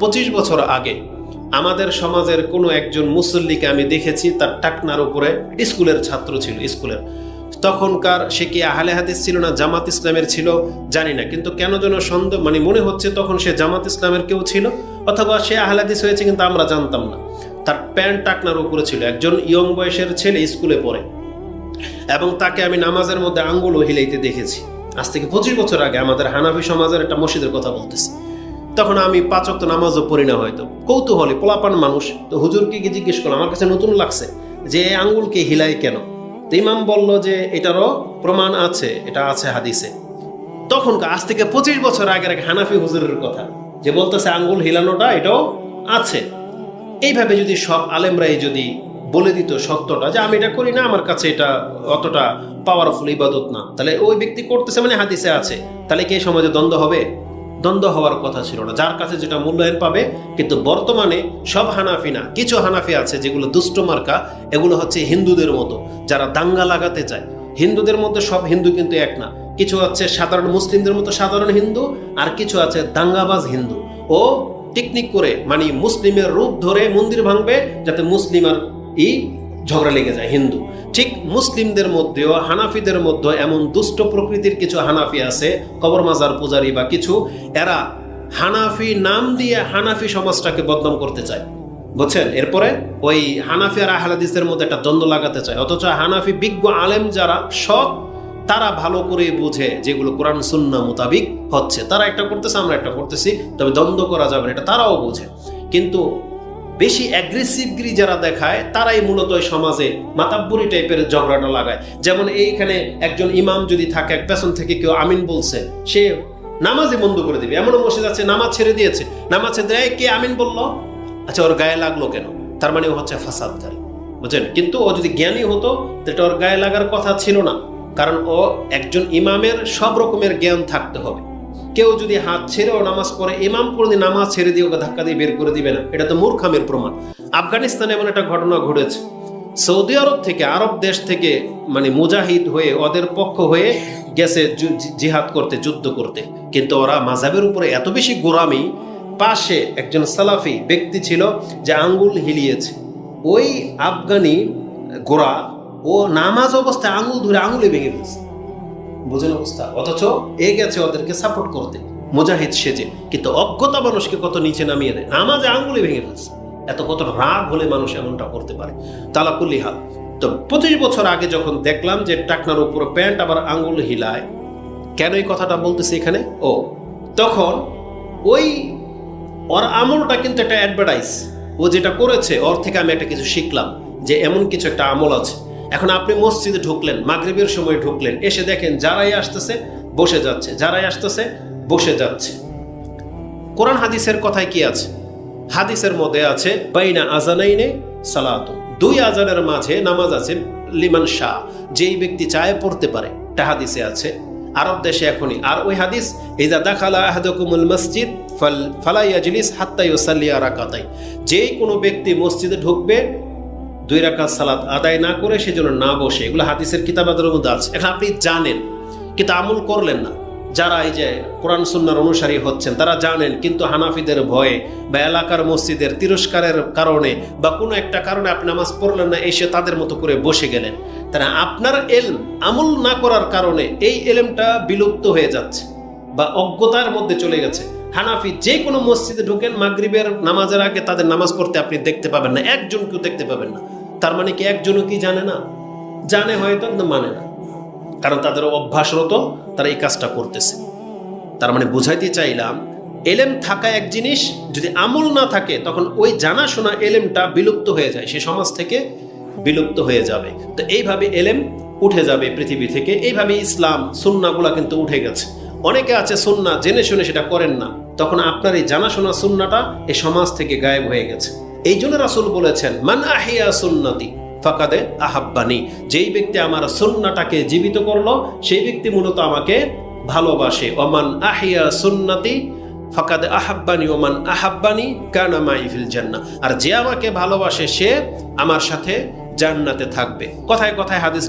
পঁচিশ বছর আগে আমাদের সমাজের কোনো একজন মুসল্লিকে আমি দেখেছি, তার টাকনার উপরে স্কুলের ছাত্র ছিল, স্কুলের। তখনকার সে কি আহলে হাদিস ছিল না, জামাত ইসলামের ছিল? জানি না। কিন্তু কেন যেন সন্দেহ মানে মনে হচ্ছে তখন সে জামাত ইসলামের কেউ ছিল? অথবা সে আহলে হাদিস হয়েছে কিন্তু আমরা জানতাম না। তার প্যান্ট টাকনার উপরে ছিল। একজন ইয়ং বয়সের ছেলে স্কুলে পড়ে। এবং তাকে আমি নামাজের মধ্যে আঙ্গুলও হিলাইতে দেখেছি। আজ থেকে পঁচিশ বছর আগে আমাদের হানাফি সমাজের একটা মসজিদের কথা বলতেছি। তখন আমি পাঁচক নামাজও পড়ি না হয়তো। কৌতূহলী, পোলাপান মানুষ। তো হুজুরকে গিয়ে জিজ্ঞেস করলাম, আমার কাছে নতুন লাগছে, যে আঙ্গুলকে হিলাই কেন? তো ইমাম বলল যে, এটারও প্রমাণ আছে, এটা আছে হাদিসে। তখন আজ থেকে পঁচিশ বছর আগের এক হানাফি হুজুরের কথা, যে বলতেছে আঙ্গুল হিলানোটা, এটাও আছে। এইভাবে যদি সব আলেমরাই যদি বলে দিত সত্যটা, যে আমি এটা করি না, আমার কাছে এটা অতটা পাওয়ারফুল ইবাদত না, তাহলে ওই ব্যক্তি করতেছে মানে হাদিসে আছে। তাহলে কি সমাজে দ্বন্দ্ব হবে? দ্বন্দ্ব হওয়ার কথা ছিল না। যার কাছে যেটা মূল্যায়ন পাবে, কিন্তু বর্তমানে সব হানাফি না। কিছু হানাফি আছে যেগুলো দুষ্ট মার্কা, এগুলো হচ্ছে হিন্দুদের মতো, যারা দাঙ্গা লাগাতে চায়। হিন্দুদের মধ্যে সব হিন্দু কিন্তু এক না। কিছু আছে সাধারণ মুসলিমদের মতো সাধারণ হিন্দু, আর কিছু আছে দাঙ্গাবাজ হিন্দু। ও টেকনিক করে মানে মুসলিমের রূপ ধরে মন্দির ভাঙবে, যাতে মুসলিম আর ই ঝগড়া লেগে যায়, হিন্দু। ঠিক মুসলিমদের মধ্যেও, হানাফিদের মধ্যে এমন দুষ্ট প্রকৃতির কিছু হানাফি আছে, কবর মাজার পূজারি বা কিছু, এরা হানাফি নাম দিয়ে হানাফি সমাজটাকে বদনাম করতে চায়। বুঝছেন? এরপরে ওই হানাফি আর আহলাদিসের মধ্যে একটা দ্বন্দ্ব লাগাতে চায়। অথচ হানাফি বিজ্ঞ আলেম যারা সৎ, তারা ভালো করে বুঝে যেগুলো কোরআন, সুন্না মোতাবিক হচ্ছে। তারা একটা করতেছে, আমরা একটা করতেছি, তবে দ্বন্দ্ব করা যাবে না, এটা তারাও বোঝে। কিন্তু বেশি অ্যাগ্রেসিভগিরি যারা দেখায়, তারাই মূলত সমাজে মাতাব্বুরি টাইপের ঝগড়াটা লাগায়। যেমন এইখানে একজন ইমাম যদি থাকে, এক পেছন থেকে কেউ আমিন বলছে, সে নামাজে বন্ধ করে দিবে। এমনও মসজিদ আছে, নামাজ ছেড়ে দিয়েছে। নামাজ ছেড়ে দেয় কে আমিন বলল? আচ্ছা ওর গায়ে লাগল কেন? তার মানে ও হচ্ছে ফাসাদকারী বুঝছেন? কিন্তু ও যদি জ্ঞানী হতো তো এটা ওর গায়ে লাগার কথা ছিল না। কারণ ও একজন ইমামের সব রকমের জ্ঞান থাকতে হবে। কেউ যদি হাত ছেড়েও নামাজ পড়ে, ইমাম কোনোদিন নামাজ ছেড়ে দিয়ে ওকে ধাক্কা দিয়ে বের করে দিবে না। এটা তো মূর্খামের প্রমাণ। আফগানিস্তানে এমন একটা ঘটনা ঘটেছে। সৌদি আরব থেকে আরব দেশ থেকে মানে মুজাহিদ হয়ে, ওদের পক্ষ হয়ে গেছে জিহাদ করতে, যুদ্ধ করতে। কিন্তু ওরা মাঝাবের উপরে এত বেশি গোরামি পাশে একজন সালাফি ব্যক্তি ছিল যে আঙ্গুল হিলিয়েছে। ওই আফগানি গোড়া, ও নামাজ অবস্থায় আঙ্গুল ধরে আঙুলে ভেঙে ফেলছে। বুঝেন অবস্থা অথচ এ গেছে ওদেরকে সাপোর্ট করতে। মুজাহিদ সেজে কিন্তু অজ্ঞতা মানুষকে কত নিচে নামিয়ে দেয়, নামাজে আঙ্গুলে ভেঙে ফেলছে। এত কত রাগ হলে মানুষ এমনটা করতে পারে। তালাকুল্লি হাল। তো পঁচিশ বছর আগে যখন দেখলাম যে টাকনার উপর প্যান্ট আবার আঙ্গুল হিলায়, কেন এই কথাটা বলতেছি এখানে? ও, তখন ওই ওর আমলটা কিন্তু একটা অ্যাডভার্টাইজ ও যেটা করেছে, ওর থেকে আমি একটা কিছু শিখলাম যে এমন কিছু একটা আমল আছে। এখন আপনি মসজিদে ঢুকলেন, মাগরিবের সময় ঢুকলেন, এসে দেখেন যারাই আসতেছে বসে যাচ্ছে, যারাই আসতেছে বসে যাচ্ছে। কোরআন হাদিসের কথায় কি আছে? হাদিসের মধ্যে আছে, বাইনা আজানাইনে সালাত। দুই আজানের মাঝে নামাজ আছে, লিমান শাহ, যেই ব্যক্তি চায় পড়তে পারে। তা হাদিসে আছে, আরব দেশে এখনই। আর ওই হাদিস ইজা দাখালা আহাদকুমুল মসজিদ, ফাল ফালাই আজলিস হাত্তা ইউসাল্লি রাকাতাই যেই কোনো ব্যক্তি মসজিদে ঢুকবে দুই রাকাত সালাত আদায় না করে সেজন্য না বসে। এগুলো হাদিসের কিতাবাদের মধ্যে আছে। এখন আপনি জানেন, কিন্তু আমল করলেন না। যারা এই যে কোরআন সুন্নার অনুসারী হচ্ছেন, তারা জানেন, কিন্তু হানাফিদের ভয়ে বা এলাকার মসজিদের তিরস্কারের কারণে বা কোনো একটা কারণে আপনি নামাজ পড়লেন না, এসে তাদের মতো করে বসে গেলেন। তারা আপনার এলম, আমল না করার কারণে এই এলেমটা বিলুপ্ত হয়ে যাচ্ছে বা অজ্ঞতার মধ্যে চলে গেছে। হানাফি যে কোনো মসজিদে ঢুকেন, মাগরিবের নামাজের আগে তাদের নামাজ পড়তে আপনি দেখতে পাবেন না, একজনকেও দেখতে পাবেন না। তার মানে কি একজনও কি জানে না? জানে হয়তো মানে না। কারণ তাদের অভ্যাসরত, তারা এই কাজটা করতেছে। তার মানে বুঝাইতে চাইলাম, এলেম থাকা এক জিনিস, যদি আমল না থাকে, তখন ওই জানাশোনা এলেমটা বিলুপ্ত হয়ে যায়, সে সমাজ থেকে বিলুপ্ত হয়ে যাবে। তো এইভাবে এলেম উঠে যাবে পৃথিবী থেকে। এইভাবে ইসলাম, সুন্নাগুলা কিন্তু উঠে গেছে। অনেকে আছে সুন্না, জেনে শুনে সেটা করেন না। তখন আপনার এই জানাশোনা, সুন্নাটা এই সমাজ থেকে গায়েব হয়ে গেছে। এই জন্য রাসুল বলেছেন, মান আহিয়া সুন্নতি, ফাকাদে আহাব্বানি। যেই ব্যক্তি আমার সুন্নাটাকে জীবিত করল, সেই ব্যক্তি মূলত আমাকে ভালোবাসে। ওমান আহিয়া সুন্নতি, ফাকাদ আহাব্বানি, ওমান আহাব্বানি, কানা মাইফিল জান্না আর যে আমাকে ভালোবাসে, সে আমার সাথে জান্নাতে থাকবে। কথায় কথায় হাদিস